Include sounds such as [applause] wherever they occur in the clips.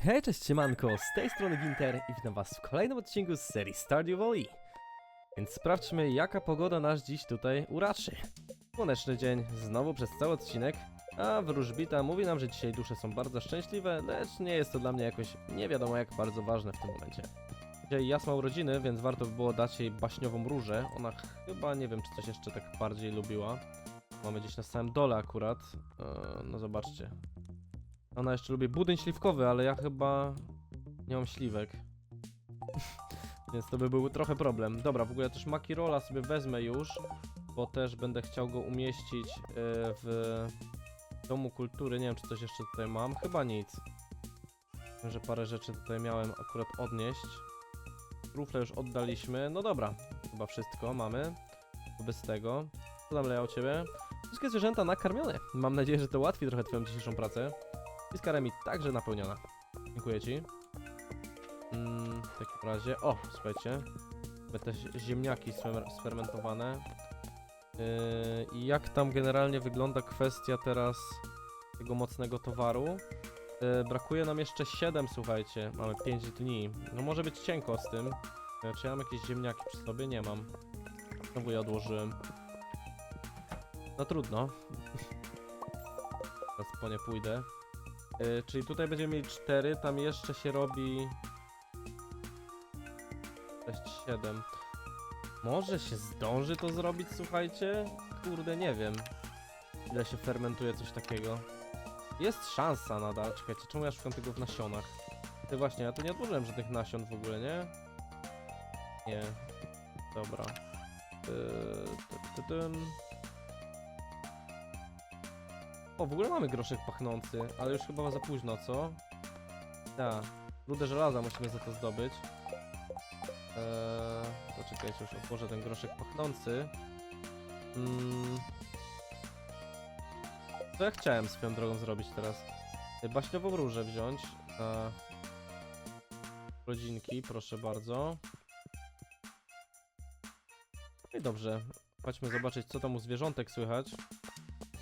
Hej, cześć siemanko, z tej strony Ginter i witam was w kolejnym odcinku z serii Stardew Valley. Więc sprawdźmy jaka pogoda nas dziś tutaj uraczy. Słoneczny dzień, znowu przez cały odcinek, a wróżbita mówi nam, że dzisiaj dusze są bardzo szczęśliwe, lecz nie jest to dla mnie jakoś nie wiadomo jak bardzo ważne w tym momencie. Dzisiaj Jas ma urodziny, więc warto by było dać jej baśniową różę. Ona chyba, nie wiem czy coś jeszcze tak bardziej lubiła. Mamy gdzieś na samym dole akurat, Eee, no zobaczcie, ona jeszcze lubi budyń śliwkowy, ale ja chyba nie mam śliwek. [laughs] Więc to by był trochę problem. Dobra, w ogóle też Makirola sobie wezmę już, bo też będę chciał go umieścić e, w Domu Kultury. Nie wiem, czy coś jeszcze tutaj mam. Chyba nic. Wiem, że parę rzeczy tutaj miałem akurat odnieść. Trufle już oddaliśmy. No dobra, chyba wszystko mamy. Wobec tego. Co tam leja u ciebie? Wszystkie zwierzęta nakarmione. Mam nadzieję, że to ułatwi trochę twoją dzisiejszą pracę. I z karami także napełniona. Dziękuję ci. Mm, w takim razie. O, słuchajcie. Też ziemniaki sfer- sfermentowane. Yy, I jak tam generalnie wygląda kwestia teraz tego mocnego towaru? Yy, brakuje nam jeszcze 7, słuchajcie. Mamy 5 dni. No może być cienko z tym. Czy ja mam jakieś ziemniaki przy sobie? Nie mam. Znowu je odłożyłem. No trudno. [laughs] Teraz po nie pójdę. Yy, czyli tutaj będziemy mieli 4, tam jeszcze się robi 6, 7. Może się zdąży to zrobić, słuchajcie? Kurde, nie wiem. Ile się fermentuje coś takiego. Jest szansa nadal. Czekajcie, czemu ja szukam tego w nasionach? Ty właśnie, ja tu nie odłożyłem żadnych nasion w ogóle, nie? Nie. Dobra. Yy, ty, ty, tym. O, w ogóle mamy groszek pachnący, ale już chyba za późno, co? Tak. Rudę żelaza musimy za to zdobyć. Eee, to czekajcie, już otworzę ten groszek pachnący. Mm. Co ja chciałem swoją drogą zrobić teraz? E, Baśniową różę wziąć na rodzinki, proszę bardzo. No i dobrze. Chodźmy zobaczyć, co tam u zwierzątek słychać.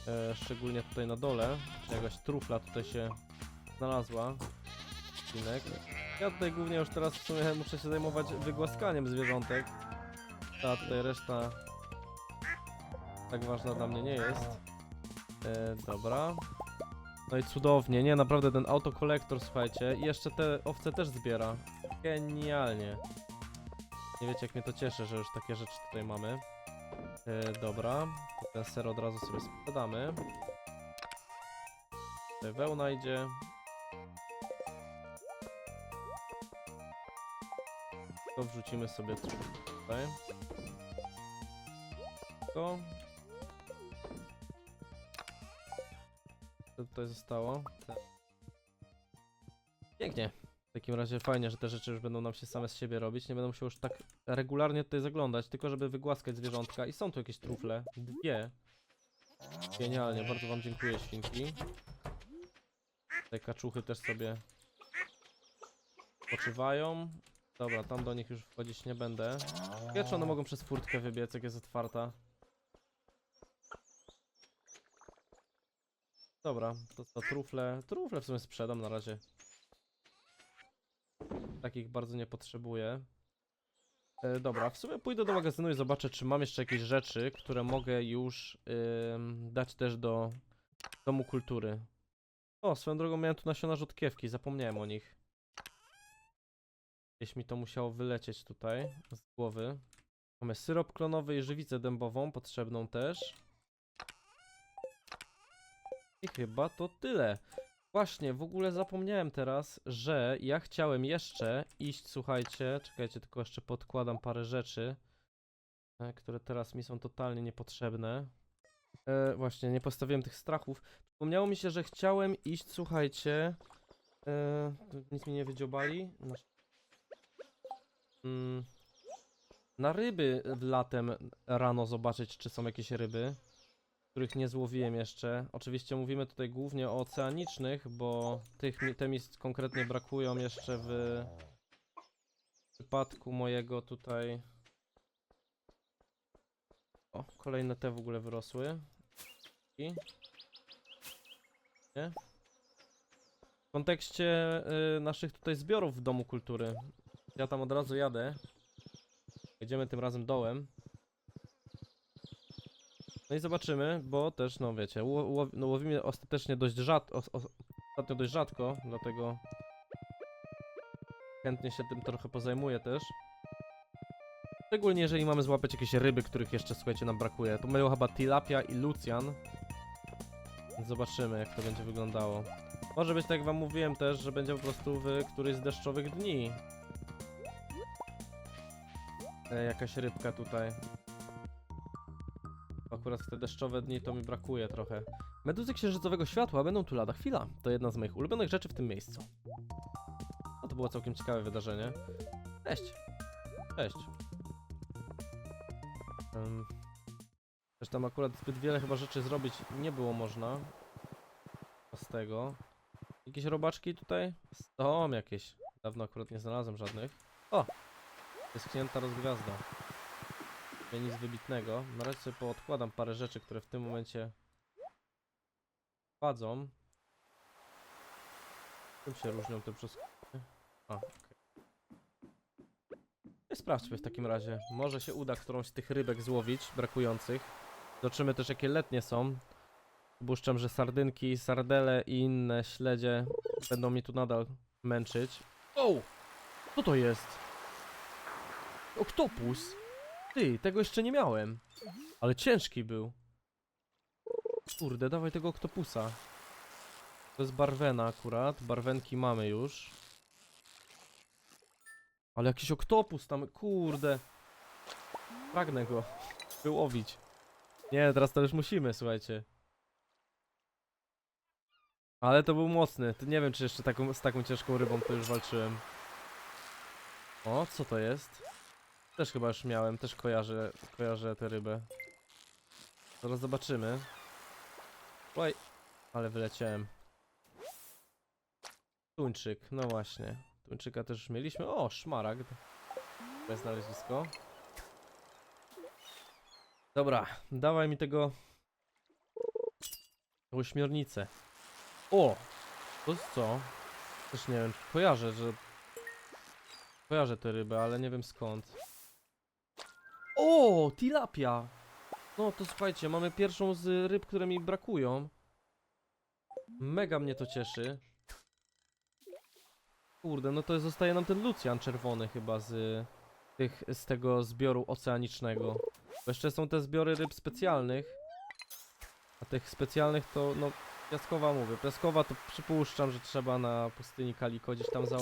E, szczególnie tutaj na dole. Czy jakaś trufla tutaj się znalazła. Odcinek. Ja tutaj głównie już teraz w sumie muszę się zajmować wygłaskaniem zwierzątek. Ta tutaj reszta tak ważna dla mnie nie jest. E, dobra. No i cudownie, nie, naprawdę ten autokolektor, słuchajcie. I jeszcze te owce też zbiera. Genialnie. Nie wiecie jak mnie to cieszy, że już takie rzeczy tutaj mamy. E, dobra, ten ser od razu sobie sprzedamy. Wełna idzie. To wrzucimy sobie tutaj. To. Co tutaj zostało? Takim razie fajnie, że te rzeczy już będą nam się same z siebie robić. Nie będą się już tak regularnie tutaj zaglądać, tylko żeby wygłaskać zwierzątka. I są tu jakieś trufle. Dwie. Genialnie, bardzo wam dziękuję, świnki. Te kaczuchy też sobie spoczywają. Dobra, tam do nich już wchodzić nie będę. Wiecie, one mogą przez furtkę wybiec, jak jest otwarta. Dobra, to co, trufle. Trufle w sumie sprzedam na razie. Takich bardzo nie potrzebuję. E, dobra, w sumie pójdę do magazynu i zobaczę, czy mam jeszcze jakieś rzeczy, które mogę już dać też do Domu Kultury. O, swoją drogą miałem tu nasiona rzodkiewki, zapomniałem o nich. Gdzieś mi to musiało wylecieć tutaj z głowy. Mamy syrop klonowy i żywicę dębową, potrzebną też. I chyba to tyle. Właśnie, w ogóle zapomniałem teraz, że ja chciałem jeszcze iść, słuchajcie, czekajcie, tylko jeszcze podkładam parę rzeczy, e, które teraz mi są totalnie niepotrzebne. E, właśnie, nie postawiłem tych strachów. Przypomniało mi się, że chciałem iść, słuchajcie, e, nic mi nie wydziobali. Mm, na ryby latem rano zobaczyć, czy są jakieś ryby których nie złowiłem jeszcze. Oczywiście mówimy tutaj głównie o oceanicznych, bo tych te mi konkretnie brakują jeszcze w przypadku mojego tutaj. O, kolejne te w ogóle wyrosły. I... Nie? kontekście y, naszych tutaj zbiorów w Domu Kultury. Ja tam od razu jadę. Jedziemy tym razem dołem. No i zobaczymy, bo też, no wiecie, ło, ło, no łowimy ostatecznie dość rzadko, ostatnio dość rzadko, dlatego chętnie się tym trochę pozajmuję też. Szczególnie jeżeli mamy złapać jakieś ryby, których jeszcze, słuchajcie, nam brakuje. To mają chyba tilapia i lucjan. Więc Zobaczymy, jak to będzie wyglądało. Może być tak jak wam mówiłem też, że będzie po prostu w któryś z deszczowych dni. E, jakaś rybka tutaj. Akurat te deszczowe dni to mi brakuje trochę. Meduzy księżycowego światła będą tu lada chwila. To jedna z moich ulubionych rzeczy w tym miejscu. No to było całkiem ciekawe wydarzenie. Cześć. Cześć. Um, też tam akurat zbyt wiele chyba rzeczy zrobić nie było można. Z tego. Jakieś robaczki tutaj? Są jakieś. Dawno akurat nie znalazłem żadnych. O! Wyschnięta rozgwiazda. Nie nic wybitnego. Na razie sobie poodkładam parę rzeczy, które w tym momencie wchodzą. Czym się różnią te przeskóry? A, okej. Okay. Sprawdźmy w takim razie. Może się uda którąś z tych rybek złowić, brakujących. Zobaczymy też jakie letnie są. Przypuszczam, że sardynki, sardele i inne śledzie będą mi tu nadal męczyć. O! Co to jest? Oktopus! Ty, tego jeszcze nie miałem. Ale ciężki był. Kurde, dawaj tego oktopusa. To jest barwena akurat. Barwenki mamy już. Ale jakiś oktopus tam, kurde. Pragnę go wyłowić. Nie, teraz to już musimy, słuchajcie. Ale to był mocny. Nie wiem, czy jeszcze taką, z taką ciężką rybą to już walczyłem. O, co to jest? Też chyba już miałem, też kojarzę, kojarzę tę rybę. Zaraz zobaczymy. Oj, ale wyleciałem. Tuńczyk, no właśnie. Tuńczyka też już mieliśmy. O, szmaragd. To jest znalezisko. Dobra, dawaj mi tego... Ośmiornicę. O! To jest co? Też nie wiem, kojarzę, że... Kojarzę tę rybę, ale nie wiem skąd. O! Tilapia! No to słuchajcie, mamy pierwszą z ryb, które mi brakują. Mega mnie to cieszy. Kurde, no to zostaje nam ten Lucjan czerwony chyba z tych, z tego zbioru oceanicznego. Bo jeszcze są te zbiory ryb specjalnych. A tych specjalnych to, no, piaskowa mówię. Piaskowa to przypuszczam, że trzeba na pustyni Kaliko gdzieś tam za,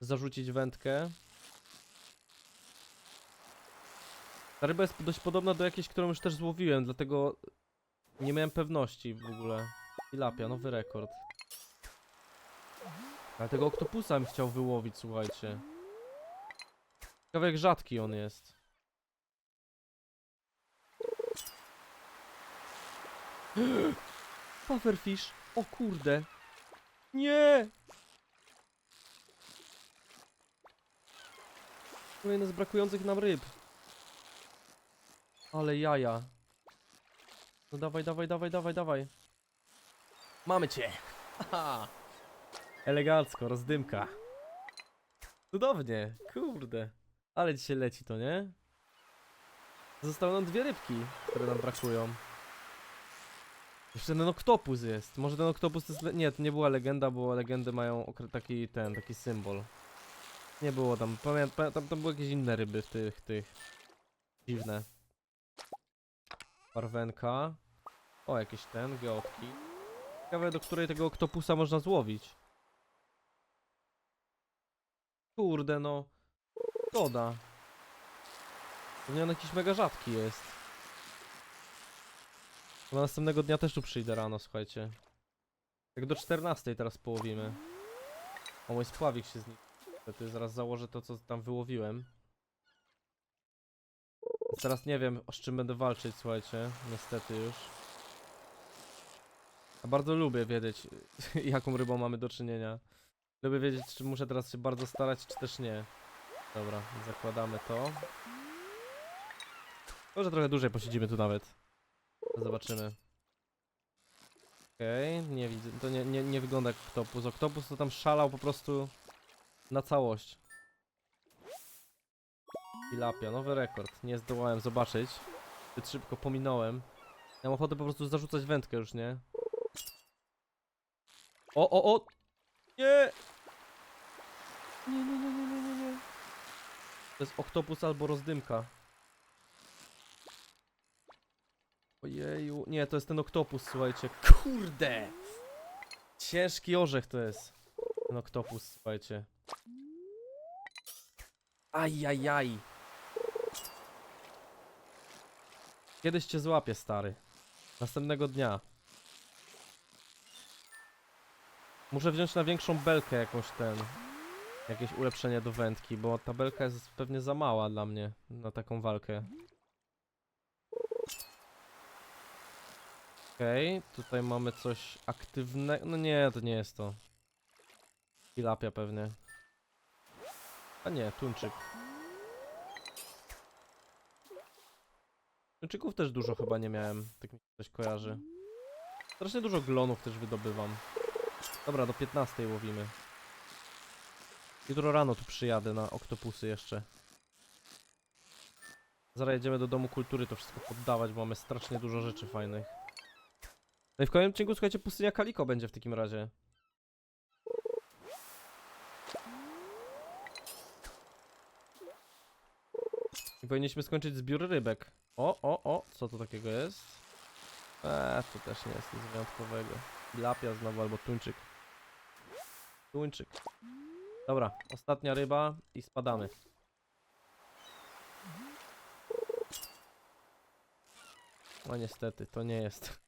zarzucić wędkę. Ta ryba jest dość podobna do jakiejś, którą już też złowiłem, dlatego nie miałem pewności w ogóle. Tilapia, nowy rekord. Ale tego oktopusa bym chciał wyłowić, słuchajcie. Ciekawe jak rzadki on jest. [gasps] Pufferfish! O kurde! Nie! Kolejny z brakujących nam ryb. Ale jaja. No dawaj, dawaj, dawaj, dawaj, dawaj. Mamy cię! Haha! Elegancko, rozdymka. Cudownie, kurde. Ale dzisiaj leci to, nie? Zostały nam dwie rybki, które nam brakują. Jeszcze ten oktopus jest. Może ten oktopus to jest... Nie, to nie była legenda, bo legendy mają taki ten, taki symbol. Nie było tam. Pamiętam, tam, tam były jakieś inne ryby w tych, tych. Dziwne. Parwenka. O, jakiś ten, geotki. Ciekawe, do której tego oktopusa można złowić. Kurde, no. Szkoda. Pewnie on jakiś mega rzadki jest. Do następnego dnia też tu przyjdę rano, słuchajcie. Jak do 14 teraz połowimy. O, mój spławik się. Niestety, zaraz założę to, co tam wyłowiłem. Teraz nie wiem, z czym będę walczyć, słuchajcie. Niestety już. A bardzo lubię wiedzieć, [laughs] jaką rybą mamy do czynienia. Lubię wiedzieć, czy muszę teraz się bardzo starać, czy też nie. Dobra, zakładamy to. Może trochę dłużej posiedzimy tu nawet. Zobaczymy. Okej, nie widzę, to nie, nie, nie wygląda jak Oktopus. Oktopus to tam szalał po prostu na całość. Tilapia, nowy rekord. Nie zdołałem zobaczyć. Zbyt szybko pominąłem. Mam ochotę po prostu zarzucać wędkę już, nie? O, o, o! Nie! Nie, nie, nie, nie, nie, nie, nie. To jest oktopus albo rozdymka. Ojeju, nie, to jest ten oktopus, słuchajcie. Kurde! Ciężki orzech to jest. Ten oktopus, słuchajcie. Ajajaj. Kiedyś cię złapię, stary. Następnego dnia. Muszę wziąć na większą belkę jakąś ten. Jakieś ulepszenie do wędki, bo ta belka jest pewnie za mała dla mnie na taką walkę. Okej, tutaj mamy coś aktywnego. No nie, to nie jest to. Tilapia pewnie. A nie, tuńczyk. Tuńczyków też dużo chyba nie miałem, tak mi się coś kojarzy. Strasznie dużo glonów też wydobywam. Dobra, do 15 łowimy. Jutro rano tu przyjadę na oktopusy jeszcze. Zaraz jedziemy do Domu Kultury to wszystko poddawać, bo mamy strasznie dużo rzeczy fajnych. No i w kolejnym odcinku, słuchajcie, pustynia Kaliko będzie w takim razie. I powinniśmy skończyć zbiór rybek. O, o, o, co to takiego jest? Eee, to też nie jest nic wyjątkowego. Lapia znowu albo tuńczyk. Tuńczyk. Dobra, ostatnia ryba i spadamy. No niestety, to nie jest.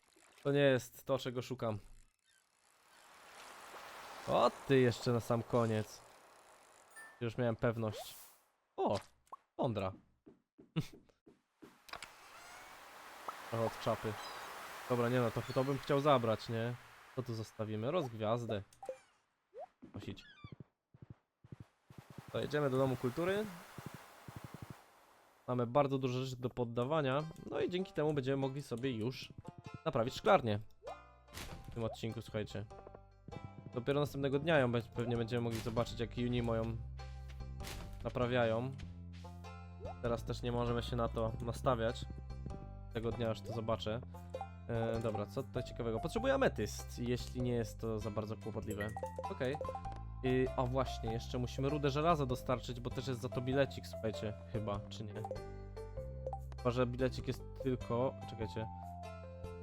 To nie jest to, czego szukam. O, ty jeszcze na sam koniec. Już miałem pewność. O, Ondra. [laughs] Od czapy. Dobra, nie no, to, to bym chciał zabrać, nie? To tu zostawimy. Rozgwiazdę. Nosić. To jedziemy do Domu Kultury. Mamy bardzo dużo rzeczy do poddawania. No i dzięki temu będziemy mogli sobie już naprawić szklarnię. W tym odcinku, słuchajcie. Dopiero następnego dnia ją pewnie będziemy mogli zobaczyć, jak Juni moją naprawiają. Teraz też nie możemy się na to nastawiać. Tego dnia już to zobaczę. E, dobra, co tutaj ciekawego? Potrzebuję ametyst, jeśli nie jest to za bardzo kłopotliwe. Okej. Y, A właśnie, jeszcze musimy rudę żelaza dostarczyć, bo też jest za to bilecik, słuchajcie, chyba, czy nie? Chyba, że bilecik jest tylko... czekajcie.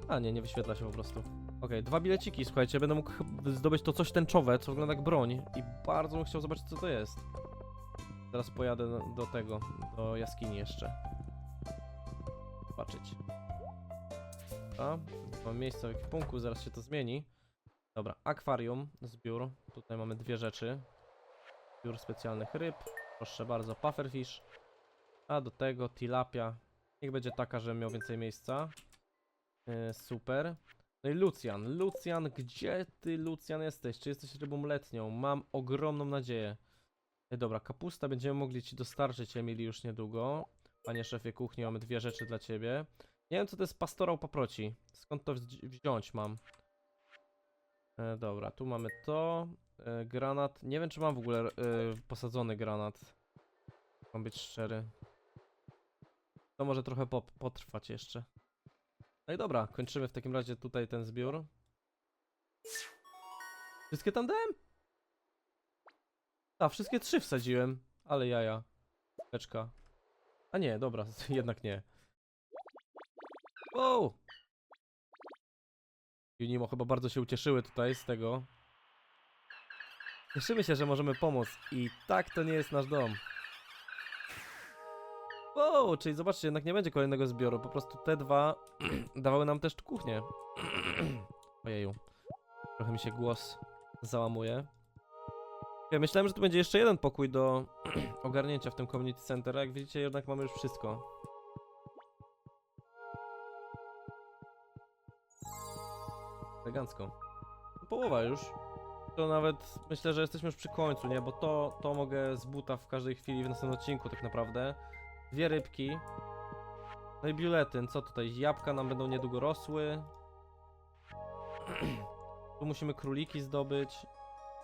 A nie, nie wyświetla się po prostu. Okej, dwa bileciki, słuchajcie, będę mógł zdobyć to coś tęczowe, co wygląda jak broń i bardzo bym chciał zobaczyć, co to jest. Teraz pojadę do tego, do jaskini jeszcze. Dobra, mam miejsce w ekwipunku, zaraz się to zmieni. Dobra, akwarium, zbiór. Tutaj mamy dwie rzeczy. Zbiór specjalnych ryb. Proszę bardzo, pufferfish. A do tego tilapia. Niech będzie taka, że miał więcej miejsca. Yy, super. No i Lucian. Lucian, gdzie ty, Lucian, jesteś? Czy jesteś rybą letnią? Mam ogromną nadzieję. Yy, dobra, kapusta będziemy mogli ci dostarczyć, Emily, już niedługo. Panie szefie kuchni, mamy dwie rzeczy dla ciebie. Nie wiem, co to jest pastorał paproci. Skąd to wzi- wziąć mam? E, dobra, tu mamy to. E, granat. Nie wiem, czy mam w ogóle e, posadzony granat. Mam być szczery. To może trochę po, potrwać jeszcze. No i dobra, kończymy w takim razie tutaj ten zbiór. Wszystkie tam dałem? A, wszystkie trzy wsadziłem. Ale jaja. Beczka. A nie, dobra, [laughs] jednak nie. Wow! Junimo chyba bardzo się ucieszyły tutaj z tego. Cieszymy się, że możemy pomóc. I tak to nie jest nasz dom. Wow, czyli zobaczcie, jednak nie będzie kolejnego zbioru. Po prostu te dwa [clears throat] dawały nam też kuchnię. [clears throat] Ojeju. Trochę mi się głos załamuje. Ja myślałem, że tu będzie jeszcze jeden pokój do [clears throat] ogarnięcia w tym community center, a jak widzicie jednak mamy już wszystko. Elegancko. Połowa już. To nawet myślę, że jesteśmy już przy końcu, nie? Bo to, to mogę z buta w każdej chwili w następnym odcinku tak naprawdę. Dwie rybki. No i biuletyn, co tutaj? Jabłka nam będą niedługo rosły. [clears throat] tu musimy króliki zdobyć.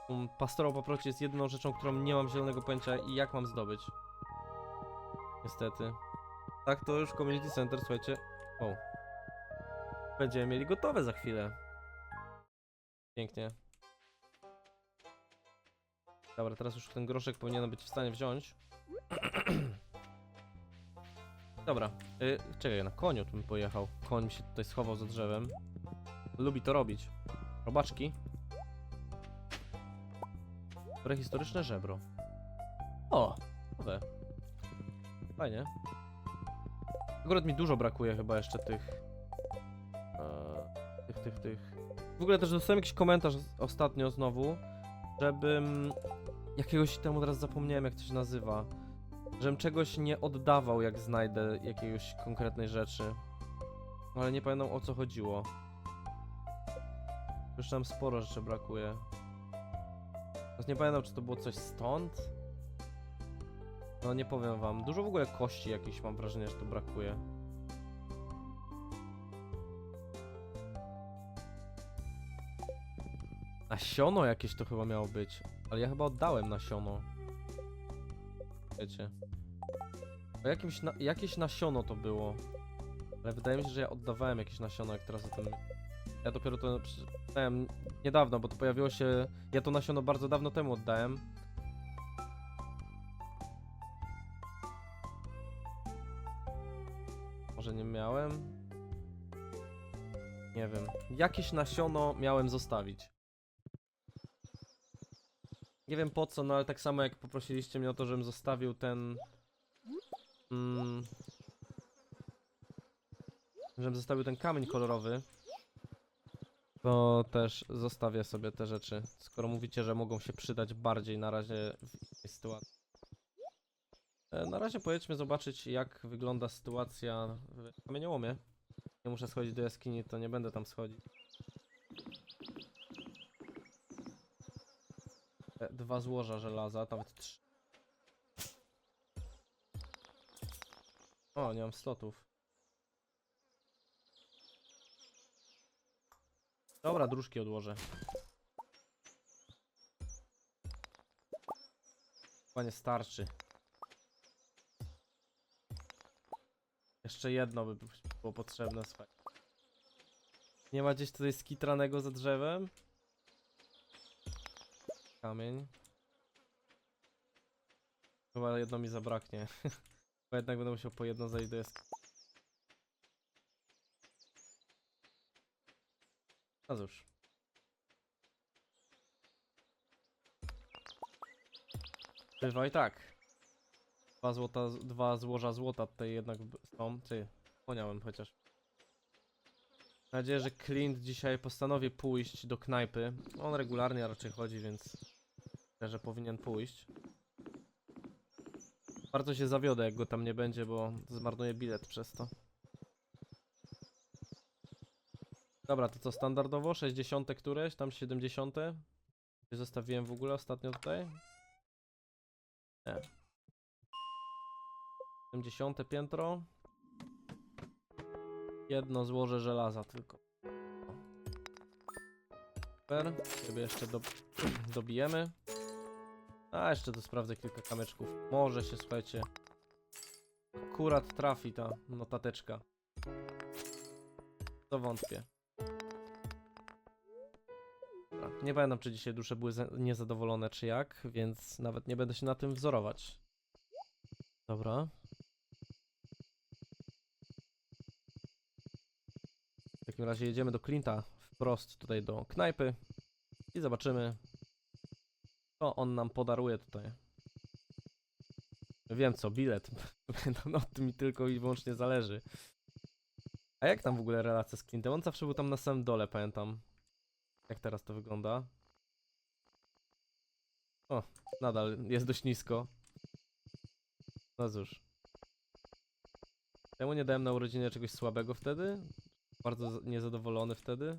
Um, Pastorał paproci jest jedyną rzeczą, którą nie mam zielonego pojęcia i jak mam zdobyć. Niestety. Tak, to już Community Center, słuchajcie. O. Będziemy mieli gotowe za chwilę. Pięknie. Dobra, teraz już ten groszek powinienem być w stanie wziąć. [clears throat] Dobra, y, czekaj, na koniu tu bym pojechał. Koń mi się tutaj schował za drzewem. Lubi to robić. Robaczki. Prehistoryczne żebro. O, nowe. Fajnie. Akurat mi dużo brakuje chyba jeszcze tych... E, tych, tych, tych... W ogóle też dostałem jakiś komentarz ostatnio znowu, żebym... Jakiegoś temu teraz zapomniałem jak to się nazywa. Żebym czegoś nie oddawał jak znajdę jakiegoś konkretnej rzeczy. Ale nie pamiętam o co chodziło. Już tam sporo rzeczy brakuje. Teraz nie pamiętam czy to było coś stąd? No nie powiem wam. Dużo w ogóle kości jakichś mam wrażenie, że tu brakuje. Nasiono jakieś to chyba miało być. Ale ja chyba oddałem nasiono. Wiecie. O jakimś na, jakieś nasiono to było. Ale wydaje mi się, że ja oddawałem jakieś nasiono, jak teraz o tym... Ja dopiero to przeczytałem niedawno, bo to pojawiło się... Ja to nasiono bardzo dawno temu oddałem. Może nie miałem? Nie wiem. Jakieś nasiono miałem zostawić. Nie wiem po co, no ale tak samo jak poprosiliście mnie o to, żebym zostawił ten... Mm, żebym zostawił ten kamień kolorowy. To też zostawię sobie te rzeczy, skoro mówicie, że mogą się przydać bardziej na razie w tej sytuacji. E, Na razie pojedźmy zobaczyć jak wygląda sytuacja w kamieniołomie. Nie muszę schodzić do jaskini, to nie będę tam schodzić. E, Dwa złoża żelaza, nawet trzy. O, nie mam slotów. Dobra, dróżki odłożę. Panie starczy. Jeszcze jedno by było potrzebne, słuchaj. Nie ma gdzieś tutaj skitranego za drzewem? Kamień. Chyba jedno mi zabraknie. [laughs] Chyba jednak będę musiał po jedno zejść do jaskini. No cóż. Bywaj tak. Dwa złota, dwa złoża złota tutaj jednak są. Ty, poniałem chociaż. Mam nadzieję, że Clint dzisiaj postanowi pójść do knajpy. On regularnie raczej chodzi, więc że powinien pójść. Bardzo się zawiodę, jak go tam nie będzie, bo zmarnuję bilet przez to. Dobra, to co standardowo? 60 któreś? Tam 70? Czy zostawiłem w ogóle ostatnio tutaj? Nie. 70 piętro. Jedno złoże żelaza tylko. Super. Sobie jeszcze do, dobijemy. A jeszcze tu sprawdzę kilka kamyczków. Może się, słuchajcie. Akurat trafi ta notateczka. To wątpię. Dobra, Nie pamiętam, czy dzisiaj dusze były za- niezadowolone, czy jak, więc nawet nie będę się na tym wzorować. Dobra. W takim razie jedziemy do Clint'a wprost tutaj do knajpy i zobaczymy, co on nam podaruje tutaj. Wiem co, bilet. [laughs] no, to mi tylko i wyłącznie zależy. A jak tam w ogóle relacja z Clintem? On zawsze był tam na samym dole, pamiętam. Jak teraz to wygląda? O, nadal jest dość nisko. No cóż. Czemu nie dałem na urodziny czegoś słabego wtedy? Bardzo niezadowolony wtedy.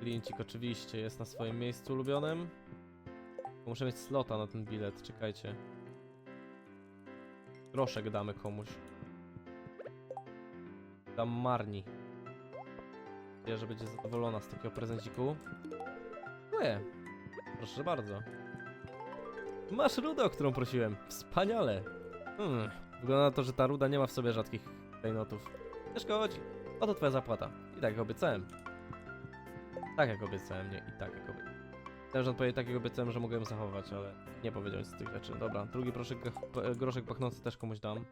Klincik oczywiście jest na swoim miejscu ulubionym. Muszę mieć slota na ten bilet, czekajcie. Groszek damy komuś. Dam Marni. nadzieję, że będzie zadowolona z takiego prezenciku. Dziękuję. Proszę bardzo. Masz rudę, o którą prosiłem. Wspaniale. Hmm. Wygląda na to, że ta ruda nie ma w sobie rzadkich klejnotów. Nie szkodzi. Oto twoja zapłata. I tak jak obiecałem. Tak jak obiecałem, nie? I tak jak obiecałem. Że odpowiedzieć tak jak obiecałem, że mogę ją zachować, ale nie powiedział nic z tych rzeczy. Dobra, drugi proszek, p- groszek pachnący też komuś dam.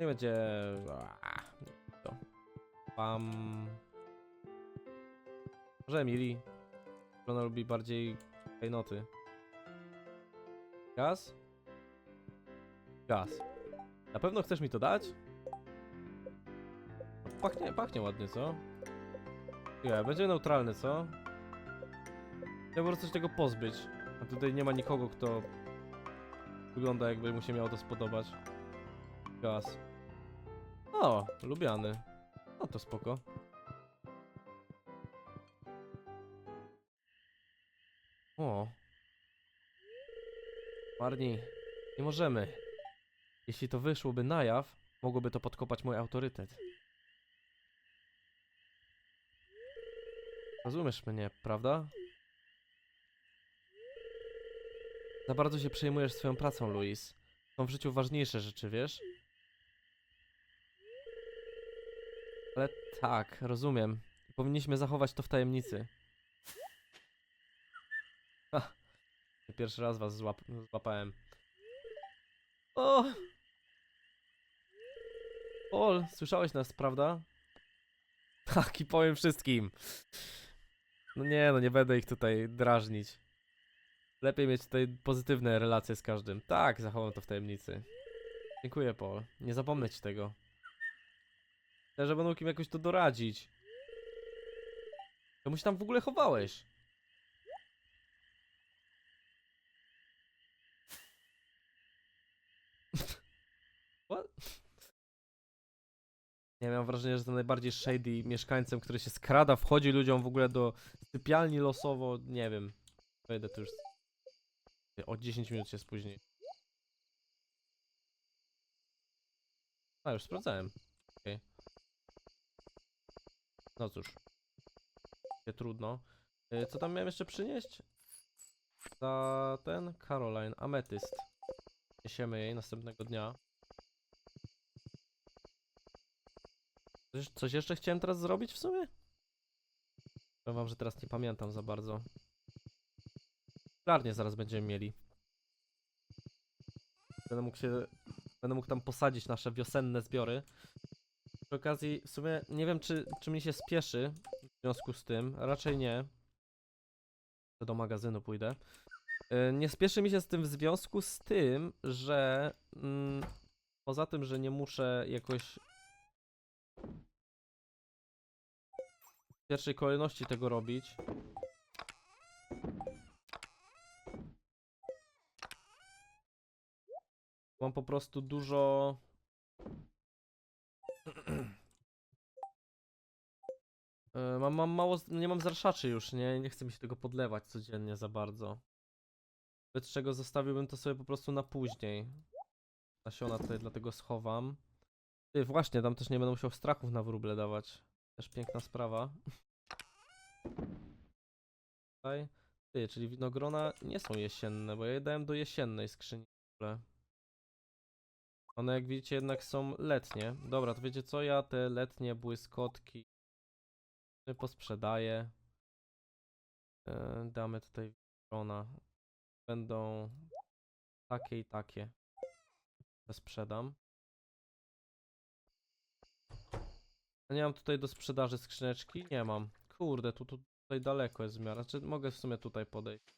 Nie będzie... To. Pam... Może Emily. Ona lubi bardziej klejnoty. Gaz? Gaz. Na pewno chcesz mi to dać? Pachnie, pachnie ładnie, co? Nie, będzie neutralny, co? Ja po prostu się tego pozbyć. A tutaj nie ma nikogo, kto wygląda jakby mu się miało to spodobać. Gaz. O, lubiany. No to spoko. O. Marni, nie możemy. Jeśli to wyszłoby na jaw, mogłoby to podkopać mój autorytet. Rozumiesz mnie, prawda? Za bardzo się przejmujesz swoją pracą, Luis. Są w życiu ważniejsze rzeczy, wiesz? Ale tak, rozumiem. Powinniśmy zachować to w tajemnicy. Ha, pierwszy raz was złap złapałem. O! Paul, słyszałeś nas, prawda? Tak, i powiem wszystkim. No nie, no nie będę ich tutaj drażnić. Lepiej mieć tutaj pozytywne relacje z każdym. Tak, zachowam to w tajemnicy. Dziękuję, Paul. Nie zapomnę ci tego. Chcę, że będą kim jakoś to doradzić. Czemu się tam w ogóle chowałeś? Nie, mam wrażenie, że jestem najbardziej shady mieszkańcem, który się skrada, wchodzi ludziom w ogóle do sypialni losowo, nie wiem. Wejdę tu już o 10 minut się spóźni. A, już sprawdzałem. Okej. No cóż. Nie trudno. Y, Co tam miałem jeszcze przynieść? Za ten Caroline, ametyst. Niesiemy jej następnego dnia. Coś, coś jeszcze chciałem teraz zrobić w sumie? Powiem wam, że teraz nie pamiętam za bardzo. Szklarnię zaraz będziemy mieli. Będę mógł się... Będę mógł tam posadzić nasze wiosenne zbiory. Przy okazji, w sumie nie wiem, czy, czy mi się spieszy w związku z tym. Raczej nie. Do magazynu pójdę. Yy, Nie spieszy mi się z tym w związku z tym, że mm, poza tym, że nie muszę jakoś w pierwszej kolejności tego robić, Mam po prostu dużo. [clears throat] E, mam, mam mało. Nie mam zarszaczy już, nie? Nie chcę mi się tego podlewać codziennie za bardzo. Bez czego zostawiłbym to sobie po prostu na później. Nasiona tutaj dlatego schowam. Ty, właśnie, tam też nie będę musiał strachów na wróble dawać. Też piękna sprawa. Tutaj. Ty, czyli winogrona nie są jesienne, bo ja je dałem do jesiennej skrzyni. One jak widzicie jednak są letnie. Dobra, to wiecie co? Ja te letnie błyskotki posprzedaję. E, damy tutaj winogrona. Będą takie i takie. Sprzedam. A nie mam tutaj do sprzedaży skrzyneczki? Nie mam. Kurde, tu, tu tutaj daleko jest w miarę. Znaczy mogę w sumie tutaj podejść.